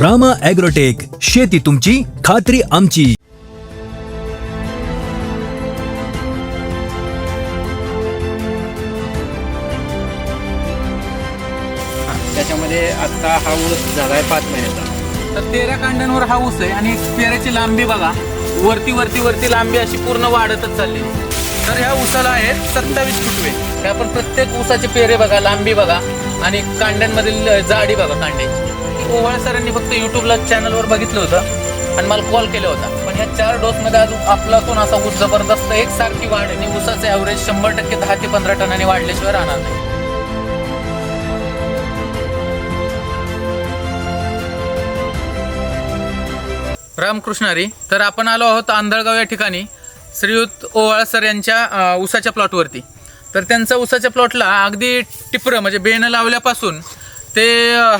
Rama agrotech शेती तुमची खात्री आमची. त्याच्यामध्ये आता हा ऊस झाला आहे पाच महिन्याचा. तर तेरा कांड्यांवर हा ऊस आहे आणि पेऱ्याची लांबी बघा. वरती वरती वरती लांबी अशी पूर्ण वाढतच चालली. तर ह्या ऊसाला आहेत सत्तावीस फुटवे. हे आपण प्रत्येक ऊसाचे पेरे बघा लांबी बघा आणि कांड्यांमधील जाडी बघा कांड्यांची. ओवाळ सरांनी फक्त युट्यूबला चॅनलवर बघितलं होतं आणि मला कॉल केला होता. पण ह्या चार डोसमध्ये अजून आपलातून असा ऊस जबरदस्त एकसारखी वाढ आणि ऊसाचे ॲव्हरेज शंभर टक्के दहा ते पंधरा टनाने वाढल्याशिवाय राहणार नाही. रामकृष्ण हरी तर आपण आलो आहोत आंधळगाव या ठिकाणी. श्रीयुत ओवाळ सर यांच्या ऊसाच्या प्लॉटवरती तर त्यांचा ऊसाच्या प्लॉटला अगदी टिपरं म्हणजे बेणं लावल्यापासून ते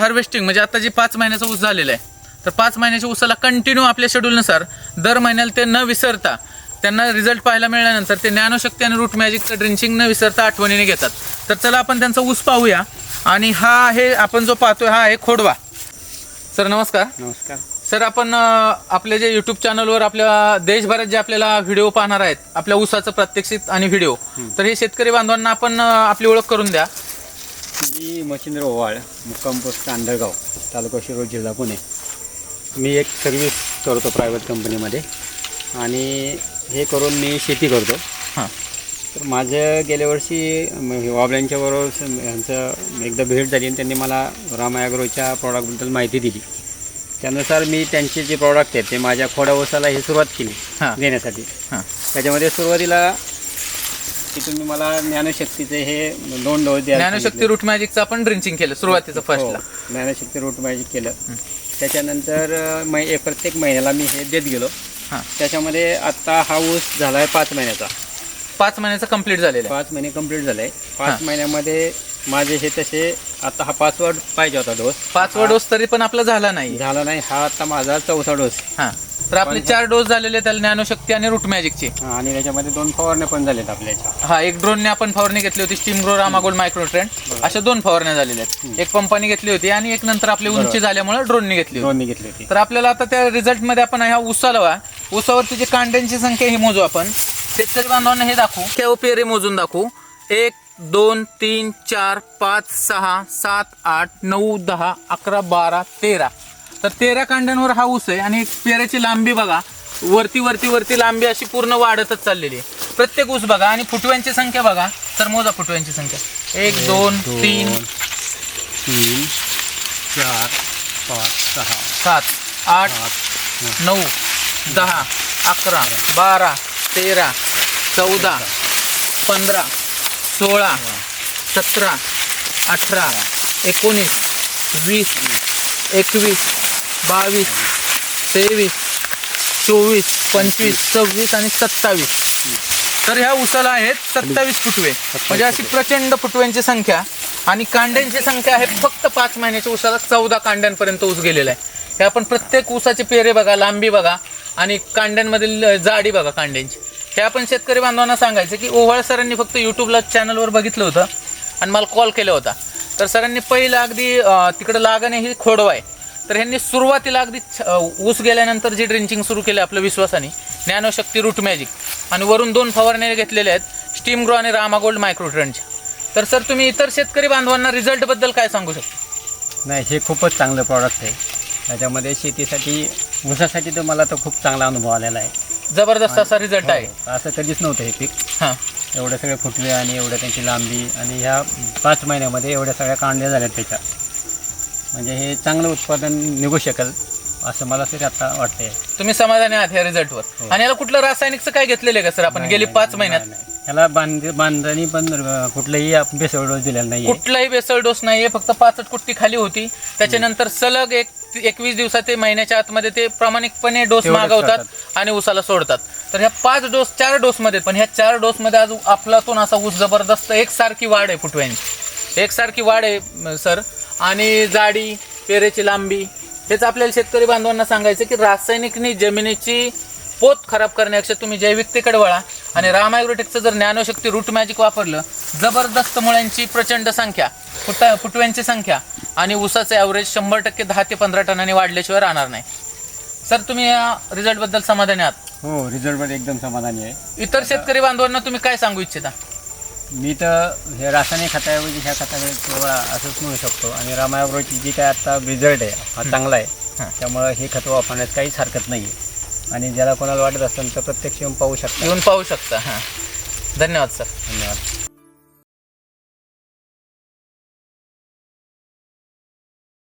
हार्वेस्टिंग म्हणजे आता जे पाच महिन्याचा ऊस झालेला आहे तर पाच महिन्याच्या ऊसाला कंटिन्यू आपल्या शेड्यूलनुसार दर महिन्याला ते न विसरता त्यांना रिझल्ट पाहायला मिळाल्यानंतर ते ज्ञानशक्ती आणि रूट मॅजिकचं ड्रिंचिंग न विसरता आठवणीने घेतात. तर चला आपण त्यांचा ऊस पाहूया आणि हा आहे आपण जो पाहतोय हा आहे खोडवा. सर नमस्कार. नमस्कार. सर आपण अ, आपल्या जे युट्यूब चॅनलवर आपल्या देशभरात जे आपल्याला व्हिडिओ पाहणार आहेत आपल्या ऊसाचं प्रात्यक्षिक आणि व्हिडिओ तर हे शेतकरी बांधवांना आपण आपली ओळख करून द्या. मी मच्छिंद्र ओवाळ मुक्काम पोस्ट आंधळगाव तालुका शिरोळ जिल्हा पुणे. मी एक सर्व्हिस करतो प्रायव्हेट कंपनीमध्ये आणि हे करून मी शेती करतो. हां. तर माझं गेल्या वर्षी वाबल्यांच्या बरोबर स- यांचं एकदा भेट झाली आणि त्यांनी मला राम ॲग्रोच्या प्रॉडक्टबद्दल माहिती दिली. त्यानुसार मी त्यांचे जे प्रॉडक्ट आहेत ते माझ्या खोडा ओसाला ही सुरुवात केली देण्यासाठी. त्याच्यामध्ये सुरुवातीला की तुम्ही मला ज्ञानशक्तीचे हे दोन डोस द्या ज्ञानशक्ती रूट मॅजिकचं आपण ड्रिंचिंग केलं सुरुवातीचं फर्स्टला हो, ज्ञानशक्ती रूट मॅजिक केलं. त्याच्यानंतर मै प्रत्येक महिन्याला मी हे देत गेलो. हां. त्याच्यामध्ये आत्ता हा ऊस झाला आहे पाच महिन्याचा. पाच महिन्याचं कंप्लीट झालेलं पाच महिने कंप्लीट झाले. हां. पाच महिन्यामध्ये माझे हे तसे आता हा पाचवा पाहिजे होता डोस. पाचवा डोस तरी पण आपला झाला नाही. झाला नाही. हा आता माझा चौथा डोस. हां. तर आपले चार डोस झालेले आहेत त्याला ज्ञानशक्ती आणि रूट मॅजिकचे. हा, आणि त्याच्यामध्ये दोन फवारण्या पण झालेत आपल्याच्या हा एक ड्रोनने आपण फवारणी घेतली होती steam grow Ramagold micro trend अशा दोन फवारण्या झालेल्या आहेत. एक पंपाने घेतली होती आणि एक नंतर आपली उंची झाल्यामुळे ड्रोनने घेतली होती. दोन्ही घेतली होती. तर आपल्याला आता त्या रिझल्टमध्ये आपण ह्या उसाला वा उसावरती जी कांड्यांची संख्या ही मोजू आपण. शेतकरी बांधवांना हे दाखवू. किंवा पेरे मोजून दाखवू. एक दोन तीन चार पाच सहा सात आठ नऊ दहा अकरा बारा तेरा. तर तेरा कांड्यांवर हा ऊस आहे आणि पेऱ्याची लांबी बघा वरती वरती वरती लांबी अशी पूर्ण वाढतच चाललेली आहे. प्रत्येक ऊस बघा आणि फुटव्यांची संख्या बघा तर मोजा फुटव्यांची संख्या. एक दोन तीन तीन चार पाच सहा सात आठ नऊ दहा अकरा बारा तेरा चौदा. पंधरा सोळा सतरा अठरा एकोणीस वीस एकवीस बावीस तेवीस चोवीस पंचवीस सव्वीस आणि सत्तावीस. तर ह्या उसाला आहेत सत्तावीस फुटवे. म्हणजे अशी प्रचंड फुटव्यांची संख्या आणि कांड्यांची संख्या आहे फक्त पाच महिन्याच्या उसाला चौदा कांड्यांपर्यंत ऊस गेलेला आहे. हे आपण प्रत्येक ऊसाचे पेरे बघा लांबी बघा आणि कांड्यांमधील जाडी बघा कांड्यांची. हे आपण शेतकरी बांधवांना सांगायचं की ओव्हाळ सरांनी फक्त युट्यूबला चॅनलवर बघितलं होतं आणि मला कॉल केला होता. तर सरांनी पहिलं अगदी तिकडं लागणे ही खोडवा आहे. तर ह्यांनी सुरुवातीला अगदी ऊस गेल्यानंतर जे ड्रिंचिंग सुरू केलं आपल्या विश्वासाने ज्ञानशक्ती रूट मॅजिक. आणि वरून दोन फवारण्या घेतलेल्या आहेत स्टीम ग्रो आणि रामा गोल्ड मायक्रो ट्रेंडच्या तर सर तुम्ही इतर शेतकरी बांधवांना रिझल्टबद्दल काय सांगू शकता? नाही हे खूपच चांगलं प्रॉडक्ट आहे. त्याच्यामध्ये शेतीसाठी ऊसासाठी तर मला तर खूप चांगला अनुभव आलेला आहे. जबरदस्त असा रिझल्ट आहे. हो, असं कधीच नव्हतं हे पीक. हां. एवढे सगळे फुटवे आणि एवढ्या त्यांची लांबी आणि ह्या पाच महिन्यामध्ये एवढ्या सगळ्या कांड्या झाल्यात त्याच्या. म्हणजे हे चांगलं उत्पादन निघू शकेल असं मला तरी आता वाटतंय. तुम्ही समाधानी आहात ह्या रिझल्टवर. आणि याला कुठलं रासायनिकचं काय घेतलेलं आहे का सर? आपण गेली पाच महिन्यात. नाही, नाही. ह्याला बांध बांधणी पण अं, कुठलंही आपण बेसळ डोस दिलेला नाही कुठलाही बेसळ डोस नाहीये फक्त पाचट कुट्टी खाली होती. त्याच्यानंतर सलग एक एकवीस दिवसात ते महिन्याच्या आतमध्ये ते प्रामाणिकपणे डोस तेवढंच मागवतात आणि उसाला सोडतात. तर ह्या पाच डोस चार डोस मध्ये पण ह्या चार डोस मध्ये आज आपलातून असा ऊस जबरदस्त एकसारखी वाढ आहे फुटव्यांची. एकसारखी वाढ आहे सर. आणि जाडी पेरेची लांबी हेच आपल्याला शेतकरी बांधवांना सांगायचं की रासायनिकनी जमिनीची पोत खराब करण्यापेक्षा तुम्ही जैविकतेकडे वळा. आणि रामायग्रोटेकचं जर ज्ञानशक्ती रूट मॅजिक वापरलं जबरदस्त मुळ्यांची प्रचंड संख्या फुटा फुटव्यांची संख्या आणि ऊसाचं ॲव्हरेज शंभर टक्के दहा ते पंधरा टनांनी वाढल्याशिवाय राहणार नाही. सर तुम्ही या रिझल्टबद्दल समाधानी आहात? हो रिझल्टमध्ये एकदम समाधानी आहे. इतर शेतकरी बांधवांना तुम्ही काय सांगू इच्छिता? मी तर हे रासायनिक खताऐवजी ह्या खताकडे किंवा असंच म्हणू शकतो. आणि रामायाबरोबरची जी काय आता रिझल्ट आहे हा चांगला आहे हां. त्यामुळं हे खतं वापरण्यास काहीच हरकत नाही आहे आणि ज्याला कोणाला वाटत असेल तर प्रत्यक्ष येऊन पाहू शकता. येऊन पाहू शकता हां. धन्यवाद सर. धन्यवाद.